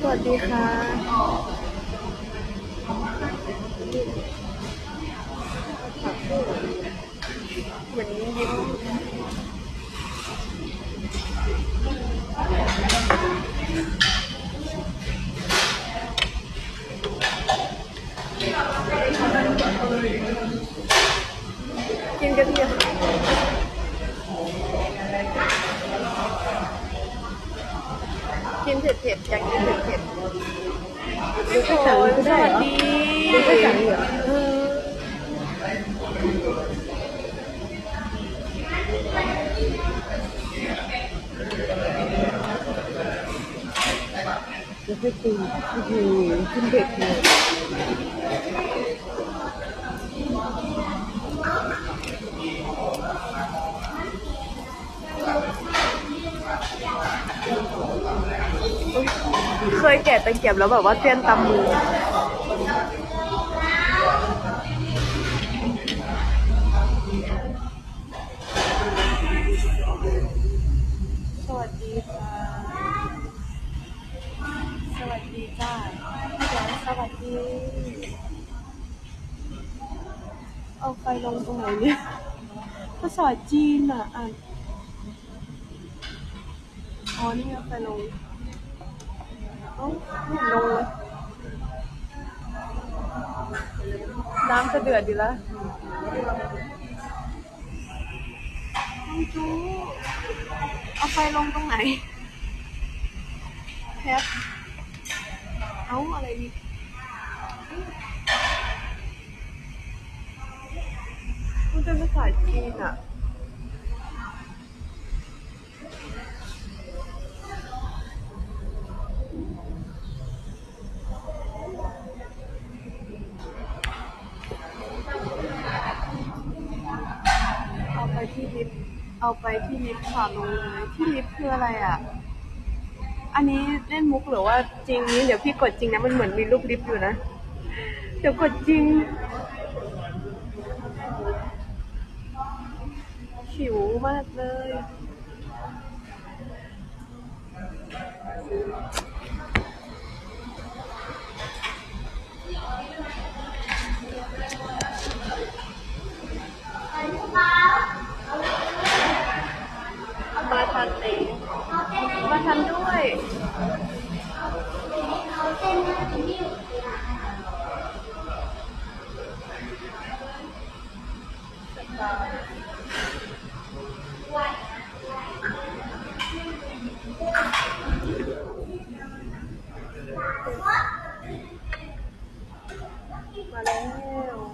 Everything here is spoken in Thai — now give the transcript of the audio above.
สวัสดีค่ะ เหมือนยิ้มกินกระเทียม กินเผ็ดๆอยากกินเผ็ดๆพี่โขนสวัสดีดูแค่จังเหรอเออดูแค่ตีโอ้โหกินเด็กเลย เคยแกะตะเกียบแล้วแบบว่าเตี้ยนตำมือสวัสดีค่ะ สวัสดีจ้าเดี๋ยวสวัสดี เอาไฟลงตรงไหนเนี่ย ภาษาจีนอะ อ่านอ๋อนี่เอาไฟลง เอ้าไม่เห็นลงเลยน้ำจะเดือดอยู่แล้วน้องจูเอาไฟลงตรงไหนแคปเอ้าอะไรนี่มันเป็นภาษาจีนอะ ไปที่ลิฟต์เอาไปที่ลิฟต์ค่ะลงเลยที่ลิฟต์คืออะไรอะ อันนี้เล่นมุกหรือว่าจริงนี้เดี๋ยวพี่กดจริงนะมันเหมือนมีรูปลิฟต์อยู่นะ เดี๋ยวกดจริงหิวมากเลย ติมาทำด้วยมาแล้ว